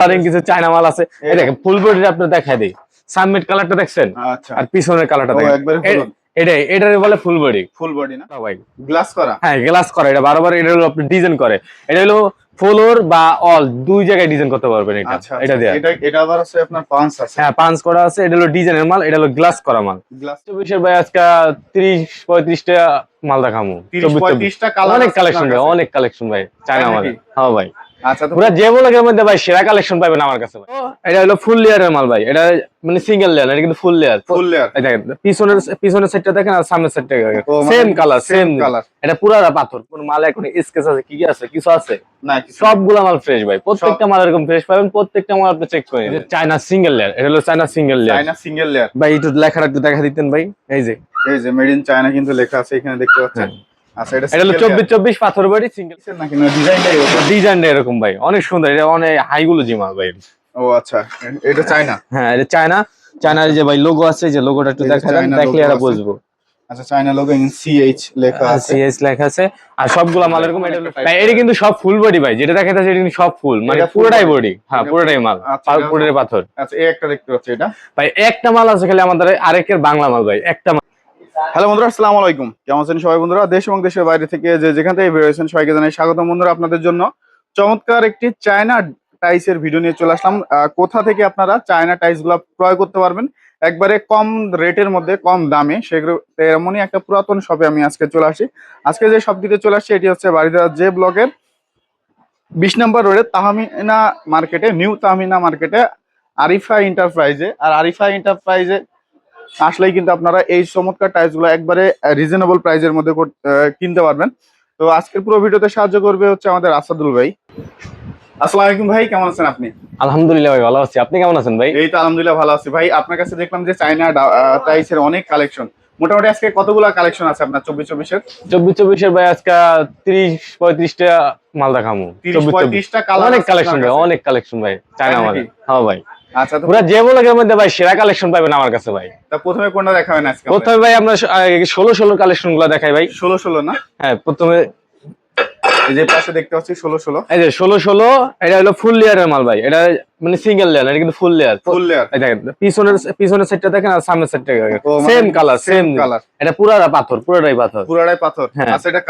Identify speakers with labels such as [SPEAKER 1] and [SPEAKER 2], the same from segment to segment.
[SPEAKER 1] Colouring কিছু China মাল আছে। এই দেখেন ফুল বডিটা আপনি দেখাই দিই। সামমিট কালারটা দেখছেন?
[SPEAKER 2] আচ্ছা।
[SPEAKER 1] আর পিছনের কালারটা দেখেন। এটাই এটারে বলে ফুল বডি
[SPEAKER 2] ফুল বডি না?
[SPEAKER 1] ভাই।
[SPEAKER 2] গ্লাস করা?
[SPEAKER 1] হ্যাঁ গ্লাস করে। এটা বারবার এটা হলো আপনি ডিজাইন করে। এটা হলো ফ্লোর বা অল দুই জায়গায় ডিজাইন করতে পারবেন এটা।
[SPEAKER 2] আচ্ছা
[SPEAKER 1] এটা দিয়ে।
[SPEAKER 2] এটা এটা আবার আছে আপনার পাঁচ আছে।
[SPEAKER 1] হ্যাঁ পাঁচ করা আছে। এটা হলো ডিজাইনের মাল এটা হলো গ্লাস করা মাল।
[SPEAKER 2] গ্লাস
[SPEAKER 1] চব্বিশের ভাই আজকে তিরিশ পঁয়ত্রিশটা মাল দেখামো
[SPEAKER 2] 30
[SPEAKER 1] চব্বিশ, চব্বিশ।
[SPEAKER 2] 35 টা কালার
[SPEAKER 1] অনেক কালেকশন ভাই অনেক কালেকশন ভাই চায়না মাল? হ্যাঁ ভাই।
[SPEAKER 2] আচ্ছা
[SPEAKER 1] পুরো যে মধ্যে ভাই সেরা কালেকশন পাবেন আমার কাছে ভাই। এটা হলো ফুল লেয়ারের মাল ভাই। এটা মানে সিঙ্গেল লেয়ার এটা কিন্তু ফুল লেয়ার
[SPEAKER 2] ফুল লেয়ার
[SPEAKER 1] দেখেন পিছনের পিছনের সেটটা দেখেন আর সামনের সেটটা
[SPEAKER 2] মানে
[SPEAKER 1] সেম কালার সেম কালার এটা পুরা পাথর কোন মাল এখন স্কেচ আছে কি কি আছে কিছু আছে?
[SPEAKER 2] না
[SPEAKER 1] সবগুলো মাল ফ্রেশ ভাই। প্রত্যেকটা মাল এরকম ফ্রেশ পাবেন প্রত্যেকটা মাল আপনি চেক করে চায়না সিঙ্গেল লেয়ার এটা হলো China single layer
[SPEAKER 2] China single layer
[SPEAKER 1] ভাই একটু লেখাটা একটু দেখা দিতেন ভাই। এই যে।
[SPEAKER 2] এই যে মেড ইন চায়না কিন্তু লেখা আছে এখানে দেখতে পাচ্ছেন। আচ্ছা এটা
[SPEAKER 1] এটা হলো
[SPEAKER 2] single
[SPEAKER 1] চব্বিশ চব্বিশ পাথর বাড়ি সিঙ্গেল
[SPEAKER 2] নাকি? না ডিজাইনটাই
[SPEAKER 1] ডিজাইনটা এরকম ভাই অনেক সুন্দর। এটা অনেক হাইগুলো জি ভাই।
[SPEAKER 2] ও আচ্ছা। এটা চায়না?
[SPEAKER 1] হ্যাঁ এটা চায়না। চায়নার যে ভাই লোগো আছে যে লোগোটা একটু দেখা দেন দেখলে
[SPEAKER 2] logo
[SPEAKER 1] বুঝব।
[SPEAKER 2] আচ্ছা চায়না লোগো ইন সিএইচ লেখা আছে।
[SPEAKER 1] সিএস লেখা আছে। আর সবগুলা মাল এরকম এটা ভাই এটা কিন্তু সব ফুল বডি ভাই যেটা দেখা যাচ্ছে এটা কিন্তু সব ফুল মানে পুরোটাই বডি হ্যাঁ পুরোটাই মাল পুরোটাই পাথর।
[SPEAKER 2] আচ্ছা এই একটা দেখতে পাচ্ছি এটা?
[SPEAKER 1] ভাই একটা মাল আছে খালি আমাদের আরেকের বাংলা মাল ভাই একটা মাল।
[SPEAKER 2] হ্যালো বন্ধুরা, আসসালামু আলাইকুম। কেমন আছেন সবাই বন্ধুরা? দেশ এবং দেশের বাইরে থেকে যে যেখান থেকে বেরোয়েছেন সবাইকে জানাই স্বাগতম বন্ধুরা আপনাদের জন্য। চমৎকার একটি চায়না টাইসের ভিডিও নিয়ে চলে আসলাম। কোথা থেকে আপনারা চায়না টাইসগুলা ক্রয় করতে পারবেন? একবারে কম রেটের মধ্যে, কম দামে। সেগুলো এমনই একটা পুরাতন শপে আমি আজকে চলে আসি। আজকে যে শপটিতে চলে আসছি, এটি হচ্ছে বাড়িদার যে ব্লকের বিশ নম্বর রোডে তাহমিনা মার্কেটে, নিউ তাহমিনা মার্কেটে আরিফা এন্টারপ্রাইজে আর আরিফা এন্টারপ্রাইজে আসলেই কিন্তু আপনারা এই চমৎকার টাইলসগুলো একবারে রিজনেবল প্রাইজের মধ্যে কিনতে পারবেন। তো আজকের পুরো ভিডিওতে সাহায্য করবে হচ্ছে আমাদের আসাদুল ভাই। আসসালামু আলাইকুম ভাই কেমন আছেন আপনি?
[SPEAKER 1] আলহামদুলিল্লাহ ভাই ভালো আছি। আপনি কেমন আছেন ভাই?
[SPEAKER 2] এই তো আলহামদুলিল্লাহ ভালো আছি ভাই। আপনার কাছে দেখলাম যে চাইনা টাইলসের অনেক কালেকশন মোটামুটি আজকে কতগুলো কালেকশন আছে আপনার চব্বিশ চব্বিশের
[SPEAKER 1] চব্বিশ চব্বিশের ভাই আজকে তিরিশ পঁয়ত্রিশটা মাল চব্বিশ চব্বিশ
[SPEAKER 2] পঁয়ত্রিশটা
[SPEAKER 1] অনেক কালেকশন ভাই অনেক কালেকশন ভাই চায়না মাল হ্যাঁ ভাই।
[SPEAKER 2] আচ্ছা
[SPEAKER 1] পুরো যে বলাকের মধ্যে ভাই সেরা কালেকশন পাবেন আমার কাছে ভাই।
[SPEAKER 2] তা প্রথমে কোনটা দেখাবেন আজকে
[SPEAKER 1] প্রথমে ভাই আমরা ষোলো ষোলো কালেকশনগুলো দেখাই ভাই।
[SPEAKER 2] ষোলো ষোলো না?
[SPEAKER 1] হ্যাঁ প্রথমে
[SPEAKER 2] এই যে পাশে দেখতে পাচ্ছি ষোলো ষোলো।
[SPEAKER 1] এই যে ষোলো ষোলো এটা হলো ফুল লেয়ারের মাল ভাই। এটা মানে সিঙ্গেল লেয়ার এটা কিন্তু ফুল লেয়ার
[SPEAKER 2] ফুল লেয়ার
[SPEAKER 1] এই দেখেন পিছনের পিছনের সেটটা দেখেন আর সামনের সেটটা দেখেন। সেম কালার সেম কালার এটা পুরাটা পাথর পুরোটাই পাথর।
[SPEAKER 2] পুরাটাই পাথর।
[SPEAKER 1] হ্যাঁ।
[SPEAKER 2] আচ্ছা এটা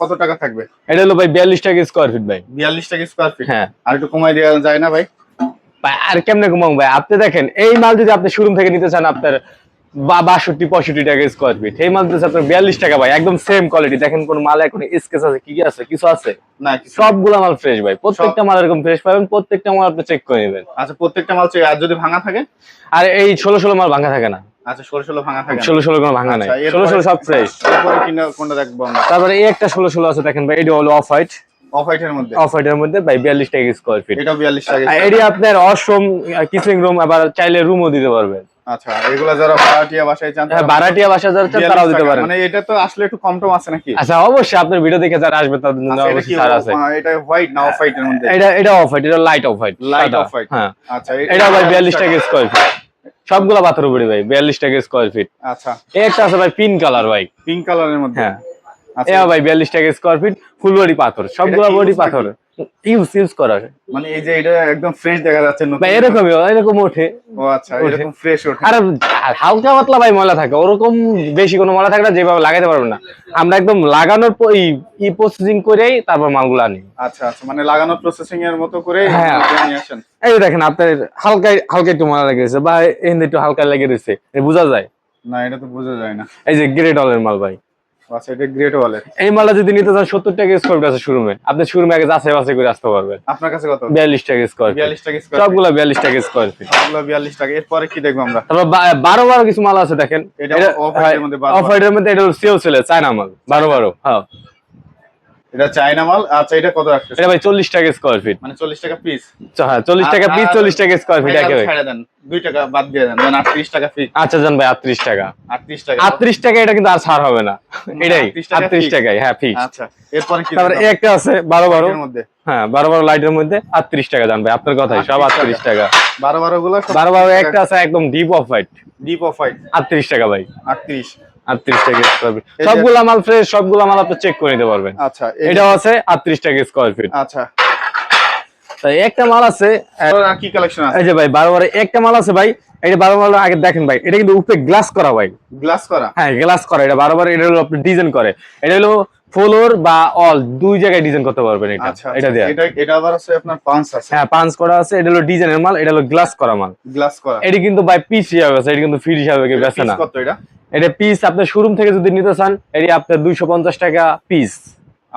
[SPEAKER 2] কত টাকা থাকবে?
[SPEAKER 1] এটা হলো ভাই বিয়াল্লিশ টাকা স্কোয়ার ফিট ভাই।
[SPEAKER 2] বিয়াল্লিশ টাকা স্কোয়ার ফিট
[SPEAKER 1] হ্যাঁ।
[SPEAKER 2] আর একটু কমাই দেওয়া যায় না ভাই?
[SPEAKER 1] ভাই, আর কেমনে ঘুমাবো ভাই? আপনি দেখেন এই মাল যদি আপনি শোরুম থেকে নিতে চান আপনার বা- বাষট্টি পঁয়ষট্টি টাকা স্কোয়ার ফিট এই মাল দিচ্ছে আপনার বিয়াল্লিশ টাকা ভাই একদম সেম কোয়ালিটি দেখেন কোন মাল এখন স্কেচ আছে কি আছে? কিছু আছে?
[SPEAKER 2] না কিছু
[SPEAKER 1] মাল ফ্রেশ ভাই। প্রত্যেকটা মাল এরকম ফ্রেশ পাবেন প্রত্যেকটা মাল আপনি চেক করে নেবেন।
[SPEAKER 2] আচ্ছা প্রত্যেকটা মাল চাই আর যদি ভাঙা থাকে?
[SPEAKER 1] আর এই ষোলো ষোলো মাল ভাঙা থাকে না।
[SPEAKER 2] আচ্ছা ষোলো ষোলো ভাঙা থাকে
[SPEAKER 1] ষোলো ষোলো কোনো ভাঙা নাই।
[SPEAKER 2] আচ্ছা,
[SPEAKER 1] ষোলো ষোলো সব ফ্রেশ তারপরে এই একটা ষোলো ষোলো আছে দেখেন ভাই এটা হলো অফ হোয়াইট
[SPEAKER 2] অফ হোয়াইটের মধ্যে?
[SPEAKER 1] অফ হোয়াইটের মধ্যে ভাই বিয়াল্লিশ টাকা স্কোয়ার ফিট
[SPEAKER 2] টাকা
[SPEAKER 1] এটি আপনার অসম কিচিং রুম আবার চাইলে রুমও দিতে পারবেন।
[SPEAKER 2] আচ্ছা এগুলা যারা ভাড়াটিয়া বাসায় চান
[SPEAKER 1] হ্যাঁ ভাড়াটিয়া যারা চান তারাও দিতে পারেন।
[SPEAKER 2] মানে এটা তো আসলে একটু কম টম আছে নাকি?
[SPEAKER 1] আচ্ছা অবশ্যই আপনার ভিডিও দেখে যারা আসবে তাদের জন্য
[SPEAKER 2] আচ্ছা,
[SPEAKER 1] অবশ্যই ছাড় আছে।
[SPEAKER 2] এটা হোয়াইট না অফ হোয়াইটের মধ্যে?
[SPEAKER 1] এটা এটা অফ হোয়াইট এটা light off white
[SPEAKER 2] Light off white।
[SPEAKER 1] হ্যাঁ।
[SPEAKER 2] আচ্ছা
[SPEAKER 1] এটা ভাই বিয়াল্লিশ টাকা। স্কোয়ার ফিট সবগুলা পাথর উপরে ভাই বিয়াল্লিশ টাকা স্কোয়ার ফিট
[SPEAKER 2] আচ্ছা।
[SPEAKER 1] একটা আছে ভাই পিঙ্ক কালার ভাই।
[SPEAKER 2] পিঙ্ক কালারের মধ্যে?
[SPEAKER 1] হ্যাঁ। এ ভাই বিয়াল্লিশ টাকা স্কোয়ার ফিট ফুল বডি পাথর সবগুলা বডি পাথর। ইউজ ইউজ করা।
[SPEAKER 2] মানে এই যে এটা একদম ফ্রেশ দেখা যাচ্ছে
[SPEAKER 1] ভাই এরকমই এরকম ওঠে।
[SPEAKER 2] ও আচ্ছা এরকম ফ্রেশ ওঠে।
[SPEAKER 1] আর হালকা পাতলা ভাই ময়লা থাকে। ওরকম বেশি কোনো ময়লা থাকে না যেভাবে লাগাইতে পারবেন না। আমরা একদম লাগানোর পর ই প্রসেসিং করেই তারপর মালগুলো আনি।
[SPEAKER 2] আচ্ছা আচ্ছা মানে লাগানো প্রসেসিং এর মতো করে
[SPEAKER 1] হ্যাঁ।
[SPEAKER 2] নিয়ে আসেন।
[SPEAKER 1] এই দেখেন আপনার হালকা হালকা একটু ময়লা লেগে গেছে বা এখানে একটু হালকা লেগে রয়েছে বোঝা যায়?
[SPEAKER 2] না এটা তো বোঝা যায় না।
[SPEAKER 1] এই যে গ্রেড অলের মাল ভাই।
[SPEAKER 2] আচ্ছা এটা গ্রেট ওয়ালের
[SPEAKER 1] এই মালটা যদি নিতে চান সত্তর টাকা স্কোয়ার ফিট আছে শোরুমে আপনি শোরুমে আগে যাচাই বাছাই করে আসতে পারবেন।
[SPEAKER 2] আপনার কাছে কত?
[SPEAKER 1] বিয়াল্লিশ টাকা স্কোয়ার ফিট
[SPEAKER 2] বিয়াল্লিশ টাকা স্কোয়ার
[SPEAKER 1] সবগুলো বিয়াল্লিশ টাকা স্কোয়ার ফিট
[SPEAKER 2] সবগুলো বিয়াল্লিশ টাকা। এরপরে কি দেখব আমরা?
[SPEAKER 1] তারপর বা- বারো বারো কিছু মাল আছে দেখেন।
[SPEAKER 2] এটা অফ এর মধ্যে
[SPEAKER 1] অফ হোয়াইটের মধ্যে এটা সেও ছেলে চায়না মাল। বারো বারো হ্যাঁ।
[SPEAKER 2] এটা চায়না মাল। আচ্ছা এটা কত রাখতেছে
[SPEAKER 1] এটা ভাই চল্লিশ টাকা স্কোয়ার ফিট
[SPEAKER 2] মানে চল্লিশ টাকা পিস
[SPEAKER 1] হ্যাঁ চল্লিশ টাকা পিস চল্লিশ টাকা স্কোয়ার ফিট একেবারে।
[SPEAKER 2] ছেড়ে দেন দুই টাকা বাদ দিয়ে দেন দেন আটত্রিশ টাকা ফিক্স
[SPEAKER 1] আচ্ছা জান ভাই আটত্রিশ টাকা।
[SPEAKER 2] আটত্রিশ টাকা।
[SPEAKER 1] আটত্রিশ টাকা এটা কিন্তু আর ছাড় হবে না। এটাই
[SPEAKER 2] 38
[SPEAKER 1] আটত্রিশ
[SPEAKER 2] fixed।
[SPEAKER 1] টাকাই হ্যাঁ ফিক্স
[SPEAKER 2] আচ্ছা এরপরে কি
[SPEAKER 1] তারপরে? একটা আছে বারো বারো।
[SPEAKER 2] এর মধ্যে।
[SPEAKER 1] হ্যাঁ বারো বারো লাইটের মধ্যে আটত্রিশ টাকা জান ভাই আপনার কথাই সব
[SPEAKER 2] 38
[SPEAKER 1] টাকা।
[SPEAKER 2] বারো বারো গুলো
[SPEAKER 1] বারো বারো একটা আছে একদম deep off white
[SPEAKER 2] deep off white
[SPEAKER 1] আটত্রিশ টাকা ভাই।
[SPEAKER 2] আটত্রিশ।
[SPEAKER 1] আটত্রিশ টাকা স্কোয়ার ফিট সবগুলা মাল ফ্রেশ সবগুলা মাল আপনি চেক করে নিতে পারবেন।
[SPEAKER 2] আচ্ছা
[SPEAKER 1] এটাও আছে আটত্রিশ টাকা স্কোয়ার ফিট
[SPEAKER 2] আচ্ছা।
[SPEAKER 1] একটা মাল আছে
[SPEAKER 2] কি কালেকশন আছে?
[SPEAKER 1] এই যে ভাই বারো বারো একটা মাল আছে ভাই এটা বারো বারো আগে দেখেন ভাই এটা কিন্তু উপরে গ্লাস করা ভাই।
[SPEAKER 2] গ্লাস করা?
[SPEAKER 1] হ্যাঁ গ্লাস করা এটা বারো বারো এটা হলো আপনি ডিজাইন করে। এটা হলো ফ্লোর বা অল দুই জায়গায় ডিজাইন করতে পারবেন এটা
[SPEAKER 2] আচ্ছা
[SPEAKER 1] এটা। দেয়া।
[SPEAKER 2] এটা এটা আবার আছে আপনার পাঁচ আছে।
[SPEAKER 1] হ্যাঁ পাঁচ করা আছে এটা হলো ডিজাইনের মাল এটা হলো গ্লাস করা মাল।
[SPEAKER 2] গ্লাস করা।
[SPEAKER 1] এটা কিন্তু ভাই পিস হিসাবে আছে এটা কিন্তু ফ্রি হিসাবে বেচে না।
[SPEAKER 2] কত এটা?
[SPEAKER 1] এটা পিস আপনার শোরুম থেকে যদি নিতে চান এটা আপনার দুইশো পঞ্চাশ টাকা পিস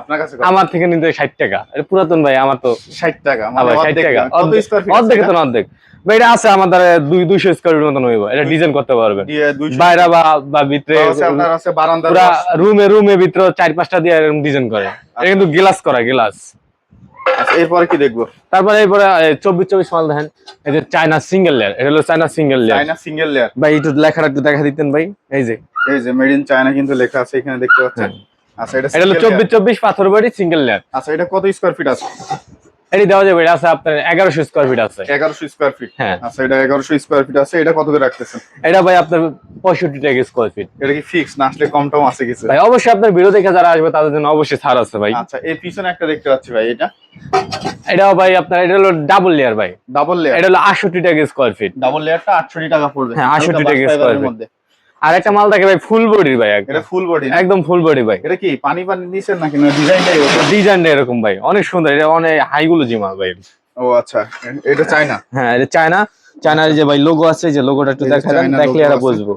[SPEAKER 2] আপনার কাছে
[SPEAKER 1] আমার থেকে নিতে ষাট টাকা। এটা পুরাতন ভাই আমার তো
[SPEAKER 2] 60 টাকা মানে
[SPEAKER 1] ষাট
[SPEAKER 2] অর্ধেক
[SPEAKER 1] টাকা। অর্ধেক তো না অর্ধেক ভাই এটা আছে আমাদের দুই দুইশো স্কোয়ার ফিট মতন হইব। এটা ডিজাইন করতে পারবেন।
[SPEAKER 2] দিয়ে 200
[SPEAKER 1] বাইরে বা বা ভিতরে
[SPEAKER 2] আছে আপনার আছে বারান্দার
[SPEAKER 1] পুরা রুমে রুমে ভিতরে চার পাঁচটা দিয়ে ডিজাইন করে। এটা কিন্তু গ্লাস করা গ্লাস
[SPEAKER 2] আচ্ছা এরপরে কি দেখব?
[SPEAKER 1] তারপরে এরপরে চব্বিশ চব্বিশ মাল দেখেন। এই যে চায়না সিঙ্গেল লেয়ার এটা হলো China single layer
[SPEAKER 2] China single layer
[SPEAKER 1] ভাই একটু লেখাটা একটু দেখা দিতেন ভাই। এই যে।
[SPEAKER 2] এই যে মেড ইন চায়না কিন্তু লেখা আছে এখানে দেখতে পাচ্ছেন। আচ্ছা এটা
[SPEAKER 1] এটা হলো চব্বিশ চব্বিশ পাথর বাড়ি সিঙ্গেল লেয়ার
[SPEAKER 2] আচ্ছা এটা কত স্কোয়ার ফিট আছে?
[SPEAKER 1] এটি দেওয়া যাবে এটা আছে আপনার এগারোশো স্কোয়ার ফিট আছে।
[SPEAKER 2] এগারোশো স্কয়ার ফিট
[SPEAKER 1] হ্যাঁ।
[SPEAKER 2] আচ্ছা এটা এগারোশো স্কয়ার ফিট আছে এটা কত করে রাখতেছেন?
[SPEAKER 1] এটা ভাই আপনার পঁয়ষট্টি টাকা স্কোয়ার ফিট
[SPEAKER 2] এটা কি ফিক্স না আসলে কম টম আছে কিছু?
[SPEAKER 1] ভাই অবশ্যই আপনার ভিডিও দেখে যারা আসবে তাদের জন্য অবশ্যই ছাড় আছে ভাই।
[SPEAKER 2] আচ্ছা এই পিছনে একটা দেখতে পাচ্ছি ভাই এটা।
[SPEAKER 1] এটাও ভাই আপনার এটা হলো ডাবল লেয়ার ভাই।
[SPEAKER 2] ডাবল লেয়ার
[SPEAKER 1] এটা হলো আটষট্টি টাকা স্কোয়ার ফিট
[SPEAKER 2] ডাবল লেয়ারটা আটষট্টি টাকা পড়বে।
[SPEAKER 1] হ্যাঁ, 68 টাকা
[SPEAKER 2] ফাইবারের মধ্যে।
[SPEAKER 1] আর একটা মাল থাকে ভাই ফুল বডির ভাই
[SPEAKER 2] এটা ফুল বডি
[SPEAKER 1] একদম ফুল বডি ভাই।
[SPEAKER 2] এটা কি পানি পানি নিচের নাকি? ডিজাইনটা
[SPEAKER 1] ডিজাইনটা এরকম ভাই অনেক সুন্দর এটা অনেক হাইগুলো জিমা ভাই।
[SPEAKER 2] ও আচ্ছা এটা চায়না?
[SPEAKER 1] হ্যাঁ এটা চায়না। চায়নার যে ভাই লোগো আছে যে লোগোটা একটু দেখা দেখলে এরা বুঝব।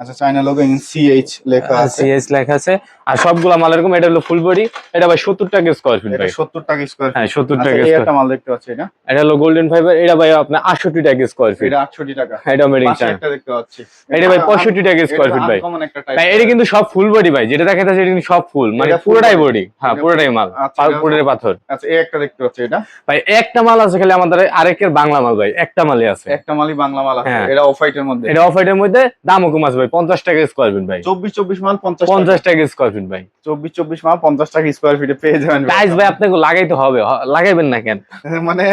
[SPEAKER 2] আচ্ছা চায়না লোগো ইন সিএইচ লেখা আছে।
[SPEAKER 1] সিএস লেখা আছে। আর সবগুলা মাল এরকম এটা হলো ফুল বডি এটা ভাই সত্তর টাকা স্কোয়ার ফিট ভাই।
[SPEAKER 2] সত্তর টাকা স্কোয়ার
[SPEAKER 1] হ্যাঁ সত্তর
[SPEAKER 2] আচ্ছা
[SPEAKER 1] টাকা
[SPEAKER 2] এই
[SPEAKER 1] square
[SPEAKER 2] একটা মাল দেখতে পাচ্ছি এটা?
[SPEAKER 1] এটা হলো গোল্ডেন ফাইবার এটা ভাই আপনার আটষট্টি টাকা স্কোয়ার ফিট
[SPEAKER 2] এটা আটষট্টি টাকা।
[SPEAKER 1] এটা মেড ইন
[SPEAKER 2] পাশে
[SPEAKER 1] চায়না
[SPEAKER 2] দেখতে পাচ্ছি।
[SPEAKER 1] এটা ভাই পঁয়ষট্টি টাকা স্কোয়ার ফিট ভাই।
[SPEAKER 2] কমন একটা
[SPEAKER 1] ভাই
[SPEAKER 2] টাইপ
[SPEAKER 1] এটা কিন্তু সব ফুল বডি ভাই যেটা দেখা যাচ্ছে এটা কিন্তু সব ফুল মানে পুরোটাই বডি হ্যাঁ পুরোটাই মাল
[SPEAKER 2] আচ্ছা,
[SPEAKER 1] পুরোটাই পাথর।
[SPEAKER 2] আচ্ছা এই একটা দেখতে পাচ্ছি এটা?
[SPEAKER 1] ভাই একটা মাল আছে খালি আমাদের আরেকের বাংলা মাল ভাই একটা মালই আছে।
[SPEAKER 2] একটা মালই বাংলা মাল আছে।
[SPEAKER 1] হ্যাঁ।
[SPEAKER 2] এটা অফ হোয়াইটের মধ্যে?
[SPEAKER 1] এটা অফ হোয়াইটের মধ্যে দামও কম আছে ভাই পঞ্চাশ টাকা স্কোয়ার ফিট ভাই।
[SPEAKER 2] চব্বিশ চব্বিশ মাল পঞ্চাশ
[SPEAKER 1] পঞ্চাশ টাকা স্কোয়ার ফিট ভাই।
[SPEAKER 2] চব্বিশ চব্বিশ মাল পঞ্চাশ টাকা স্কোয়ার ফিটে পেয়ে যাবেন
[SPEAKER 1] টাইলস ভাই আপনাকে লাগাইতে হবে। লাগাইবেন না কেন?
[SPEAKER 2] মানে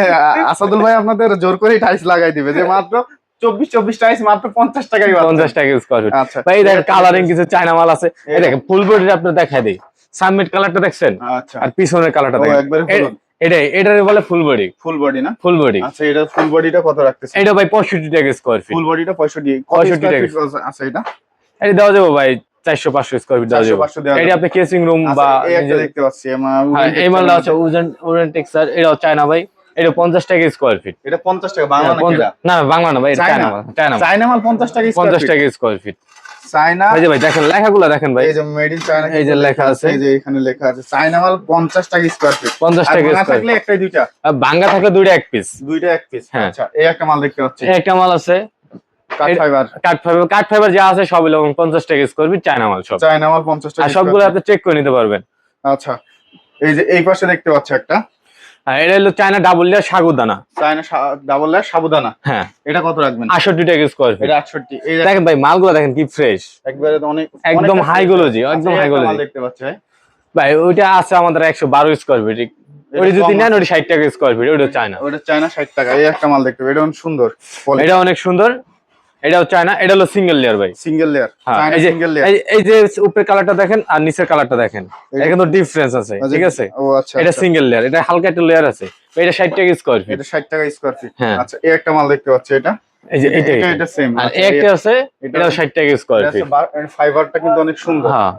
[SPEAKER 2] আসাদুল ভাই আপনাদের জোর করেই টাইলস লাগাই দিবে যে মাত্র চব্বিশ চব্বিশ টাইলস মাত্র পঞ্চাশ টাকাই।
[SPEAKER 1] পঞ্চাশ টাকা স্কোয়ার ফিট
[SPEAKER 2] আচ্ছা
[SPEAKER 1] ভাই দেখেন কালারিং কিছু চায়না মাল আছে। এই দেখেন ফুল বডিটা আপনি দেখাই দিই। সামমিট কালারটা দেখছেন?
[SPEAKER 2] আচ্ছা।
[SPEAKER 1] আর পিছনের কালারটা দেখেন। এটাই এটারে বলে ফুল বডি
[SPEAKER 2] ফুল বডি না?
[SPEAKER 1] ফুল বডি
[SPEAKER 2] আচ্ছা এটা ফুল বডিটা কত রাখতেছে
[SPEAKER 1] এটা ভাই পঁয়ষট্টি টাকা স্কোয়ার ফিট
[SPEAKER 2] ফুল বডিটা পঁয়ষট্টি। কত
[SPEAKER 1] 65 টাকা।
[SPEAKER 2] আছে এটা?
[SPEAKER 1] এটা দেওয়া যাবে ভাই চারশো পাঁচশো স্কোয়ার ফিট দেওয়া
[SPEAKER 2] 400
[SPEAKER 1] যাবে
[SPEAKER 2] 500
[SPEAKER 1] এটা। আপনি কেসিং রুম
[SPEAKER 2] আচ্ছা,
[SPEAKER 1] বা
[SPEAKER 2] একটা দেখতে পাচ্ছি আমার
[SPEAKER 1] হ্যাঁ, এই মালটা আছে উজেন উডেন টেক্সচার এটাও চায়না ভাই। এটা পঞ্চাশ টাকা স্কোয়ার ফিট
[SPEAKER 2] এটা পঞ্চাশ টাকা বাংলা নাকি এটা?
[SPEAKER 1] না বাংলা না ভাই এটা
[SPEAKER 2] চায়না?
[SPEAKER 1] চায়না মাল। চায়না মাল।
[SPEAKER 2] চায়না মাল পঞ্চাশ টাকা
[SPEAKER 1] পঞ্চাশ
[SPEAKER 2] স্কোয়ার
[SPEAKER 1] টাকা স্কোয়ার ফিট
[SPEAKER 2] চায়না।
[SPEAKER 1] এই যে ভাই দেখেন লেখাগুলো দেখেন ভাই।
[SPEAKER 2] এই যে মেড ইন চায়না
[SPEAKER 1] এই যে লেখা আছে।
[SPEAKER 2] এই যে এখানে লেখা আছে চায়না মাল পঞ্চাশ টাকা স্কোয়ার ফিট
[SPEAKER 1] পঞ্চাশ
[SPEAKER 2] আর
[SPEAKER 1] টাকা
[SPEAKER 2] ভাঙা
[SPEAKER 1] স্কোয়ার
[SPEAKER 2] থাকলে একটাই দুইটা।
[SPEAKER 1] বাঙ্গা থাকলে দুইটা এক পিস
[SPEAKER 2] দুইটা এক পিস
[SPEAKER 1] হ্যাঁ।
[SPEAKER 2] আচ্ছা এই একটা মাল দেখতে পাচ্ছি।
[SPEAKER 1] একটা মাল আছে।
[SPEAKER 2] ফাইবার
[SPEAKER 1] ফাইবার ফাইবার যা আছে সব টাকা স্কোয়ার ফিট চায়না মাল সব।
[SPEAKER 2] চায়না মাল পঞ্চাশ টাকা
[SPEAKER 1] আর সবগুলো আপনি চেক করে নিতে পারবেন।
[SPEAKER 2] আচ্ছা এই যে এই পাশে দেখতে পাচ্ছি একটা।
[SPEAKER 1] আর এটা হলো চায়না ডাবল লেয়ার সাগুদানা।
[SPEAKER 2] চায়না ডাবল লেয়ার সাবুদানা
[SPEAKER 1] হ্যাঁ।
[SPEAKER 2] এটা কত রাখবেন?
[SPEAKER 1] আটষট্টি টাকা স্কোয়ার ফিট
[SPEAKER 2] এটা আটষট্টি। এই যে
[SPEAKER 1] দেখেন ভাই মালগুলো দেখেন কি ফ্রেশ
[SPEAKER 2] একবারে অনেক
[SPEAKER 1] একদম high
[SPEAKER 2] আচ্ছা,
[SPEAKER 1] একদম
[SPEAKER 2] মাল
[SPEAKER 1] quality।
[SPEAKER 2] দেখতে পাচ্ছি ভাই।
[SPEAKER 1] ওইটা আছে আমাদের একশো বারো স্কোয়ার ফিট ওই যদি নেন ওটা ষাট টাকা স্কোয়ার ফিট ওটা চায়না
[SPEAKER 2] ওটা চায়না ষাট টাকা এই একটা মাল দেখতে এটা অনেক সুন্দর।
[SPEAKER 1] এটা অনেক সুন্দর। এটাও চায়না এটা হলো সিঙ্গেল লেয়ার ভাই।
[SPEAKER 2] সিঙ্গেল লেয়ার
[SPEAKER 1] হ্যাঁ, এই যে
[SPEAKER 2] সিঙ্গেল লেয়ার
[SPEAKER 1] এই- যে উপরের কালারটা দেখেন আর নিচের কালারটা দেখেন এটা কিন্তু ডিফারেন্স আছে ঠিক আছে?
[SPEAKER 2] ও আচ্ছা
[SPEAKER 1] এটা
[SPEAKER 2] আচ্ছা।
[SPEAKER 1] সিঙ্গেল লেয়ার এটা হালকা একটা লেয়ার আছে এটা ষাট টাকা স্কোয়ার ফিট
[SPEAKER 2] এটা ষাট টাকা স্কোয়ার ফিট। আচ্ছা এই একটা মাল দেখতে পাচ্ছি এটা?
[SPEAKER 1] এই যে এটা
[SPEAKER 2] সেম
[SPEAKER 1] আর একটা আছে
[SPEAKER 2] এটা-
[SPEAKER 1] এটা ষাট টাকা স্কোয়ার ফিট
[SPEAKER 2] ফাইবারটা কিন্তু অনেক সুন্দর।
[SPEAKER 1] হ্যাঁ।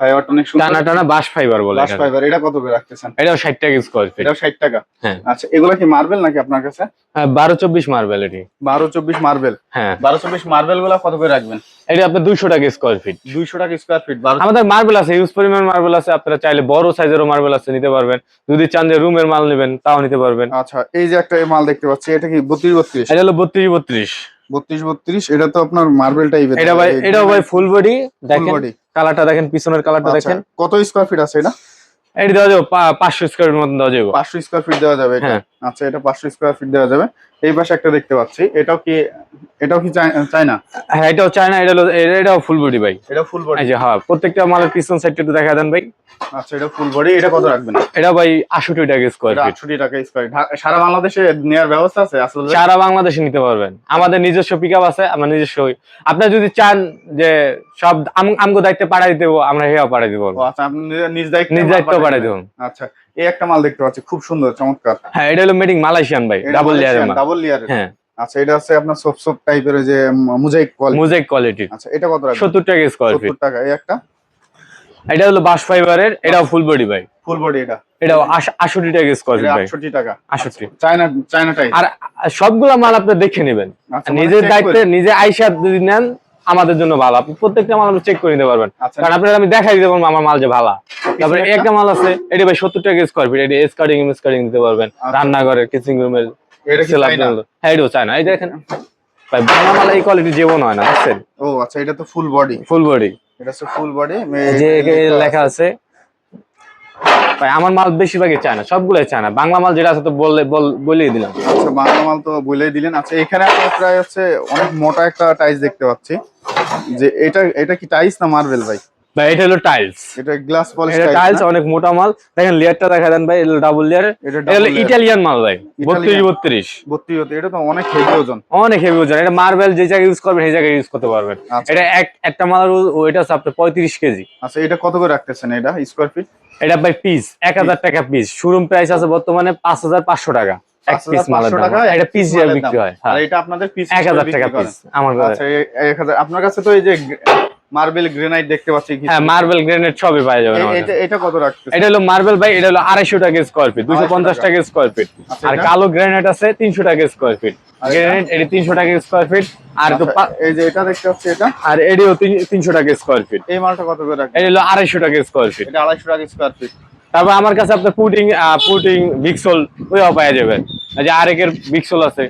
[SPEAKER 2] ফাইবারটা অনেক সুন্দর।
[SPEAKER 1] টানা টানা বাস ফাইবার বলে এটা।
[SPEAKER 2] ফাইবার এটা কত করে রাখতেছেন?
[SPEAKER 1] এটাও ষাট টাকা স্কোয়ার ফিট
[SPEAKER 2] এটাও টাকা?
[SPEAKER 1] হ্যাঁ।
[SPEAKER 2] আচ্ছা এগুলা কি মার্বেল নাকি আপনার কাছে?
[SPEAKER 1] হ্যাঁ বারো চব্বিশ মার্বেল এটি।
[SPEAKER 2] বারো চব্বিশ মার্বেল
[SPEAKER 1] হ্যাঁ।
[SPEAKER 2] বারো চব্বিশ মার্বেলগুলা কত করে রাখবেন?
[SPEAKER 1] এটা আপনার দুইশো টাকা স্কোয়ার ফিট
[SPEAKER 2] দুইশো টাকা স্কোয়ার ফিট বারো
[SPEAKER 1] আমাদের মার্বেল আছে ইউজ পরিমাণ মার্বেল আছে আপনারা চাইলে বড় সাইজেরও মার্বেল আছে নিতে পারবেন। যদি চান যে রুমের মাল নেবেন তাও নিতে পারবেন।
[SPEAKER 2] আচ্ছা এই যে একটা মাল দেখতে পাচ্ছি এটা কি বত্রিশ বত্রিশ?
[SPEAKER 1] এটা হলো বত্রিশ বত্রিশ।
[SPEAKER 2] বত্রিশ বত্রিশ এটা তো আপনার মার্বেল টাইপের
[SPEAKER 1] এটা ভাই এটাও ভাই ফুল বডি দেখেন। কালারটা দেখেন পিছনের কালারটা দেখেন।
[SPEAKER 2] আচ্ছা, কত স্কোয়ার ফিট আছে এটা?
[SPEAKER 1] এটা দেওয়া যাবে পাঁচশো স্কোয়ার মতন দেওয়া যাবে
[SPEAKER 2] পাঁচশো স্কোয়ার ফিট দেওয়া যাবে
[SPEAKER 1] হ্যাঁ।
[SPEAKER 2] আচ্ছা এটা পাঁচশো স্কোয়ার ফিট দেওয়া যাবে। এই পাশে একটা দেখতে পাচ্ছি। এটাও কি এটাও কি চায়না?
[SPEAKER 1] হ্যাঁ এটাও চায়না এটা হলো এটাও ফুল বডি ভাই।
[SPEAKER 2] এটা ফুল বডি?
[SPEAKER 1] এই যে হ্যাঁ প্রত্যেকটা মালের পিছন সাইডটা একটু দেখা দেন ভাই।
[SPEAKER 2] আচ্ছা এটা ফুল বডি এটা কত রাখবেন?
[SPEAKER 1] এটা ভাই আষট্টি টাকা স্কোয়ার ফিট
[SPEAKER 2] আটষট্টি টাকা স্কোয়ার সারা বাংলাদেশে নেওয়ার ব্যবস্থা আছে আসলে?
[SPEAKER 1] সারা বাংলাদেশে নিতে পারবেন। আমাদের নিজস্ব পিক আছে আমরা নিজস্ব আপনি যদি চান যে সব আম- আমগো দায়িত্বে পাঠাই দেবো আমরা হেয়া পাঠাই দেবো।
[SPEAKER 2] আচ্ছা আপনি নিজ দায়িত্ব
[SPEAKER 1] নিজ দায়িত্ব পাঠাই দেবো।
[SPEAKER 2] আচ্ছা এই একটা মাল দেখতে পাচ্ছি খুব সুন্দর চমৎকার।
[SPEAKER 1] হ্যাঁ এটা হলো মেডিং মালয়েশিয়ান ভাই ডাবল লেয়ারের
[SPEAKER 2] ডাবল লেয়ার
[SPEAKER 1] হ্যাঁ।
[SPEAKER 2] আচ্ছা এটা আছে আপনার সফট সফট টাইপের যে মুজাইক কোয়ালিটি
[SPEAKER 1] মোজাইক কোয়ালিটির
[SPEAKER 2] আচ্ছা এটা কত রাখবেন?
[SPEAKER 1] সত্তর টাকা স্কোয়ার ফিট
[SPEAKER 2] সত্তর টাকা এই একটা?
[SPEAKER 1] এটা হলো বাস ফাইবারের এটা ফুল বডি ভাই।
[SPEAKER 2] ফুল বডি এটা।
[SPEAKER 1] এটাও আশ- আটষট্টি টাকা স্কোয়ার
[SPEAKER 2] এটা
[SPEAKER 1] ফিট ভাই।
[SPEAKER 2] আটষট্টি টাকা।
[SPEAKER 1] আটষট্টি।
[SPEAKER 2] চায়না চায়না টাইপ
[SPEAKER 1] আর সবগুলা মাল আপনি দেখে নেবেন।
[SPEAKER 2] আচ্ছা, মানে
[SPEAKER 1] নিজের দায়িত্বে নিজে আইসা যদি নেন আমাদের জন্য ভালো। আপনি প্রত্যেকটা মাল চেক করে নিতে পারবেন।
[SPEAKER 2] আচ্ছা।
[SPEAKER 1] কারণ আপনার আমি দেখাই দিতে পারব আমার মাল যে ভালো। তারপরে
[SPEAKER 2] একটা?
[SPEAKER 1] মাল আছে এটা ভাই সত্তর টাকা স্কোয়ার ফিট এটা স্কার্টিং স্কার্টিং দিতে পারবেন।
[SPEAKER 2] আচ্ছা।
[SPEAKER 1] রান্নাঘরের কিচিং রুমের? হ্যাঁ এটাও চায় না এই দেখেন ভাই বাংলা মাল এই কোয়ালিটি জীবন হয় না বুঝছেন?
[SPEAKER 2] ও আচ্ছা এটা তো ফুল বডি
[SPEAKER 1] ফুল বডি
[SPEAKER 2] এটা ফুল বডি
[SPEAKER 1] যে লেখা আছে ভাই আমার মাল বেশিরভাগই চায় না সবগুলোই চায় না বাংলা মাল যেটা আছে তো বললে বল- বলেই দিলাম।
[SPEAKER 2] আচ্ছা বাংলা মাল তো বলেই দিলেন। আচ্ছা এখানে আপনার প্রায় হচ্ছে অনেক মোটা একটা টাইস দেখতে পাচ্ছি। যে এটা এটা কি টাইস না মার্বেল ভাই?
[SPEAKER 1] ভাই এটা হলো টাইলস
[SPEAKER 2] এটা গ্লাস পলিশ
[SPEAKER 1] এটা টাইলস অনেক মোটা মাল। দেখেন লেয়ারটা দেখা দেন ভাই এটা ডাবল লেয়ার
[SPEAKER 2] এটা
[SPEAKER 1] হলো ইটালিয়ান মাল ভাই বত্রিশ
[SPEAKER 2] Italian।
[SPEAKER 1] বত্রিশ
[SPEAKER 2] ভর্তি হতে এটা তো অনেক হেভি ওজন।
[SPEAKER 1] অনেক হেভি ওজন। এটা মার্বেল যে জায়গায় ইউজ করবেন সেই জায়গায় ইউজ করতে পারবেন।
[SPEAKER 2] আচ্ছা।
[SPEAKER 1] এটা এক একটা মালের ওইটা হচ্ছে আপনার পঁয়ত্রিশ কেজি।
[SPEAKER 2] আচ্ছা এটা কত করে রাখতেছেন এটা স্কোয়ার ফিট
[SPEAKER 1] এটা ভাই পিস এক হাজার টাকা পিস শোরুম প্রাইস আছে বর্তমানে পাঁচ হাজার পাঁচশো টাকা। এক পিস মালের
[SPEAKER 2] টাকা
[SPEAKER 1] এটা পিস দিয়ে বিক্রি হয়।
[SPEAKER 2] আর এটা আপনাদের পিস
[SPEAKER 1] এক হাজার টাকা পিস আমার কাছে
[SPEAKER 2] আচ্ছা আপনার কাছে তো এই যে মার্বেল গ্রেনাইট দেখতে পাচ্ছি।
[SPEAKER 1] হ্যাঁ মার্বেল গ্রেনেড সবই পাওয়া যাবে
[SPEAKER 2] এটা এটা কত রাখতেছেন?
[SPEAKER 1] এটা হলো মার্বেল ভাই এটা হলো আড়াইশো টাকা স্কোয়ার ফিট দুশো পঞ্চাশ
[SPEAKER 2] 250
[SPEAKER 1] টাকা স্কোয়ার ফিট
[SPEAKER 2] আচ্ছা,
[SPEAKER 1] আর কালো গ্রেনেড আছে তিনশো টাকা স্কোয়ার ফিট
[SPEAKER 2] আর এটা?
[SPEAKER 1] গ্রেনেড এটি তিনশো টাকা স্কোয়ার ফিট আর একটু
[SPEAKER 2] আচ্ছা, এই যে এটা দেখতে পাচ্ছি এটা?
[SPEAKER 1] আর এটিও তিনশো টাকা স্কোয়ার ফিট
[SPEAKER 2] এই মালটা কত করে রাখবেন?
[SPEAKER 1] এটা হলো আড়াইশো টাকা স্কোয়ার ফিট
[SPEAKER 2] এটা আড়াইশো টাকা স্কোয়ার ফিট
[SPEAKER 1] তারপর আমার কাছে আপনার পুটিং পুটিং ভিক্সল ওইও পাওয়া যাবে। যে আরেকের ভিক্সল আছে।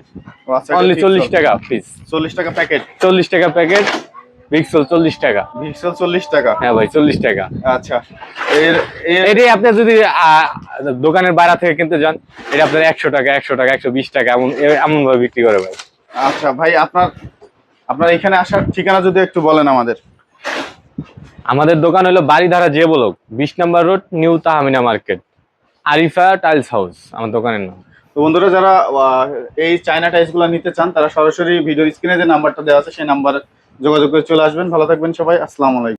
[SPEAKER 2] আচ্ছা
[SPEAKER 1] অনলি চল্লিশ টাকা পিস
[SPEAKER 2] চল্লিশ টাকা প্যাকেট
[SPEAKER 1] চল্লিশ টাকা প্যাকেট ভিক্সল চল্লিশ টাকা।
[SPEAKER 2] ভিক্সেল চল্লিশ টাকা।
[SPEAKER 1] হ্যাঁ ভাই চল্লিশ টাকা।
[SPEAKER 2] আচ্ছা এর
[SPEAKER 1] এটাই আপনি যদি দোকানের বাইরে থেকে কিনতে যান এটা আপনার একশো টাকা একশো টাকা একশো বিশ টাকা এমন এমন ভাবে বিক্রি করে ভাই।
[SPEAKER 2] আচ্ছা ভাই আপনার আপনার এখানে আসার ঠিকানা যদি একটু বলেন আমাদের।
[SPEAKER 1] আমাদের দোকান হলো বাড়িধারা যে বলক, বিশ number road, new Tahamina market, Arifa tiles house, আমার দোকানের নাম।
[SPEAKER 2] তো বন্ধুরা, যারা এই চায়না টাইলসগুলো নিতে চান, তারা সরাসরি ভিডিও স্ক্রিনে যে নাম্বারটা দেওয়া আছে, সেই নাম্বার যোগাযোগ করে চলে আসবেন। ভালো থাকবেন সবাই, আসসালামু আলাইকুম।